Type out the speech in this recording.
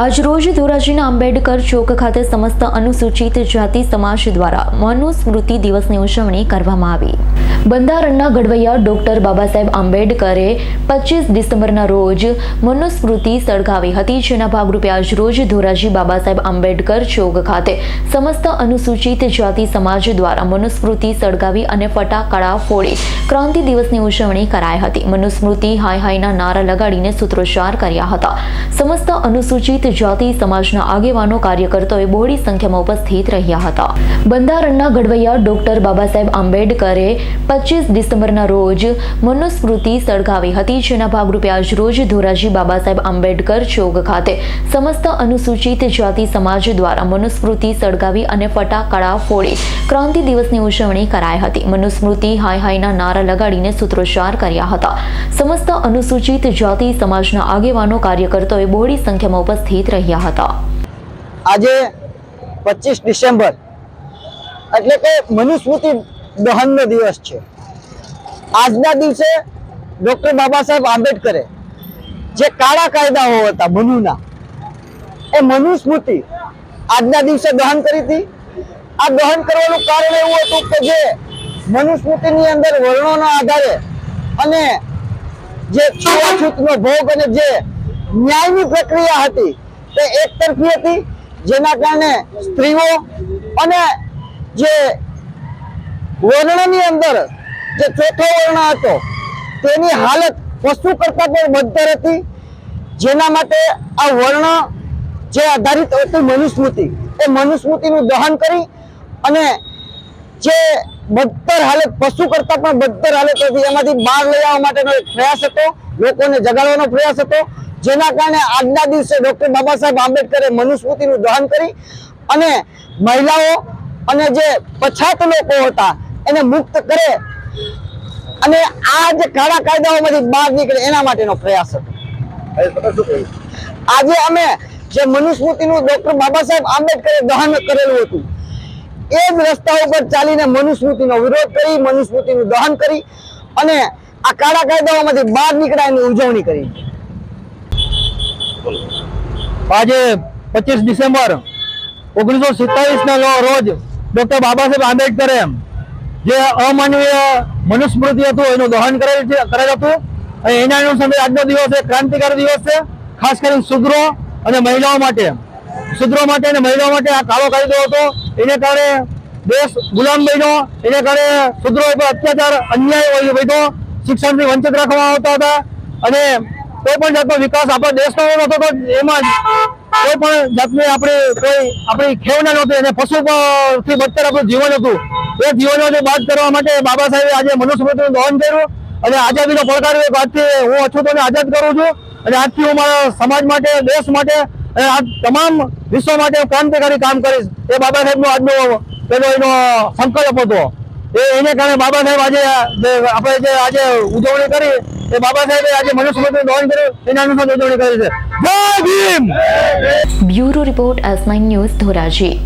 આજરોજ ધોરાજીના આંબેડકર ચોક ખાતે સમસ્ત અનુસૂચિત જાતિ સમાજ દ્વારા મનુસ્મૃતિ દિવસની ઉજવણી કરવામાં આવી. બંધારણના ઘડવૈયા ડોક્ટર બાબા સાહેબ આંબેડકરે પચીસ ડિસેમ્બરના રોજ મનુસ્મૃતિ સળગાવી હતી. જેના ભાગરૂપે આજરોજ ધોરાજી બાબાસાહેબ આંબેડકર ચોક ખાતે સમસ્ત અનુસૂચિત જાતિ સમાજ દ્વારા મનુસ્મૃતિ સળગાવી અને ફટાકડા ફોડી ક્રાંતિ દિવસની ઉજવણી કરાઈ હતી. મનુસ્મૃતિ હાય હાયના નારા લગાડીને સૂત્રોચ્ચાર કર્યા હતા. સમસ્ત અનુસૂચિત જાતિ સમાજના આગેવાનો કાર્યકર્તાઓએ બહોળી સંખ્યામાં ઉપસ્થિત રહ્યા હતા. બંધારણના ઘડવૈયા ડોક્ટર બાબાસાહેબ આંબેડકરે પચીસ ડિસેમ્બરના રોજ મનુસ્મૃતિ સળગાવી હતી. જેના ભાગરૂપે આજરોજ ધોરાજી બાબાસાહેબ આંબેડકર ચોક ખાતે સમસ્ત અનુસૂચિત જાતિ સમાજ દ્વારા મનુસ્મૃતિ સળગાવી અને ફટાકડા ફોડી ક્રાંતિ દિવસની ઉજવણી કરાઈ હતી. મનુસ્મૃતિ હાય હાયના નારા લગાડીને સૂત્રોચ્ચાર કર્યા હતા. સમસ્ત અનુસૂચિત જાતિ સમાજના આગેવાનો કાર્યકર્તાઓએ બહોળી સંખ્યામાં ઉપસ્થિત રહ્યા હતા. આજે પચીસ ડિસેમ્બર એટલે કે મનુસ્મૃતિ દહનનો દિવસ છે. આજના દિવસે ડોક્ટર બાબા સાહેબ આંબેડકરે જે કાળા કાયદાઓ હતા, મનુના, એ મનુસ્મૃતિ આજના દિવસે દહન કરી હતી. આ દહન કરવાનું કારણ એવું હતું કે જે મનુસ્મૃતિની અંદર વર્ણોના આધારે અને જે છૂઆછૂતનો ભોગ અને જે ન્યાયની પ્રક્રિયા હતી તે એક તરફી હતી, જેના કારણે સ્ત્રીઓ અને જે વર્ણની અંદર જે ચોથો વર્ણ હતો, તેની હાલત પશુ કરતા પણ બદતર હતી. જેના માટે આ વર્ણ જે આધારિત હતું મનુસ્મૃતિ, એ મનુસ્મૃતિનું દહન કરી અને જે બદતર હાલત, પશુ કરતા પણ બદતર હાલત હતી, એમાંથી બહાર લઈ આવવા માટેનો એક પ્રયાસ હતો, લોકોને જગાડવાનો પ્રયાસ હતો. જેના કારણે આજના દિવસે ડોક્ટર બાબા સાહેબ આંબેડકરે મનુસ્મૃતિનું દહન કરી અને મહિલાઓ અને જે પછાત લોકો હતા એને મુક્ત કરે અને આ જે કાળા કાયદાઓમાંથી બહાર નીકળે એના માટેનો પ્રયાસ હતો. આજે અમે જે મનુસ્મૃતિનું ડોક્ટર બાબા સાહેબ આંબેડકરે દહન કરેલું હતું, એ જ રસ્તા ઉપર ચાલીને મનુસ્મૃતિનો વિરોધ કરી, મનુસ્મૃતિનું દહન કરી અને આ કાળા કાયદાઓમાંથી બહાર નીકળ્યા એની ઉજવણી કરી. આજે પચીસ ડિસેમ્બર ઓગણીસો સિત્તાવીસ ના રોજ ડોક્ટર બાબા સાહેબ આંબેડકરે જે અમાનવીય મનુસ્મૃતિ હતું એનું દહન કરેલ છે, કરેલ હતું. અને એના અનુસંધાને આજનો દિવસ એ ક્રાંતિકારી દિવસ છે, ખાસ કરીને શુદ્રો અને મહિલાઓ માટે. શુદ્રો માટે અને મહિલાઓ માટે આ કાળો કાયદો હતો. એને કારણે દેશ ગુલામ બન્યો. એને કારણે શુદ્રો ઉપર અત્યાચાર, અન્યાય વધ્યો. શિક્ષણથી વંચિત રાખવામાં આવતા હતા. અને કોઈ પણ જાતનો વિકાસ આપણા દેશનો નહોતો તો એમાં કોઈ પણ જાતની આપણી કોઈ આપણી ખેવના નહોતી અને પશુ થી બદતર આપણું જીવન હતું. એ જીવનોને બાદ કરવા માટે બાબા સાહેબે આજે મનુસ્મૃતિનું દહન કર્યું અને આઝાદીનો પડકાર એક આજથી હું અછૂતોને આઝાદ કરું છું અને આજથી હું મારા સમાજ માટે, દેશ માટે અને આ તમામ વિશ્વ માટે ક્રાંતિકારી કામ કરીશ. એ બાબા સાહેબનો આજનો પેલો એનો સંકલ્પ હતો. એ એને કારણે બાબા સાહેબ આજે આપણે જે આજે ઉજવણી કરી એ બાબા સાહેબે આજે મનુસ્મૃતિનું દહન કર્યું, એના અનુસાર ઉજવણી કરી છે. Jai Bhim! Bureau report nine news Dhoraji.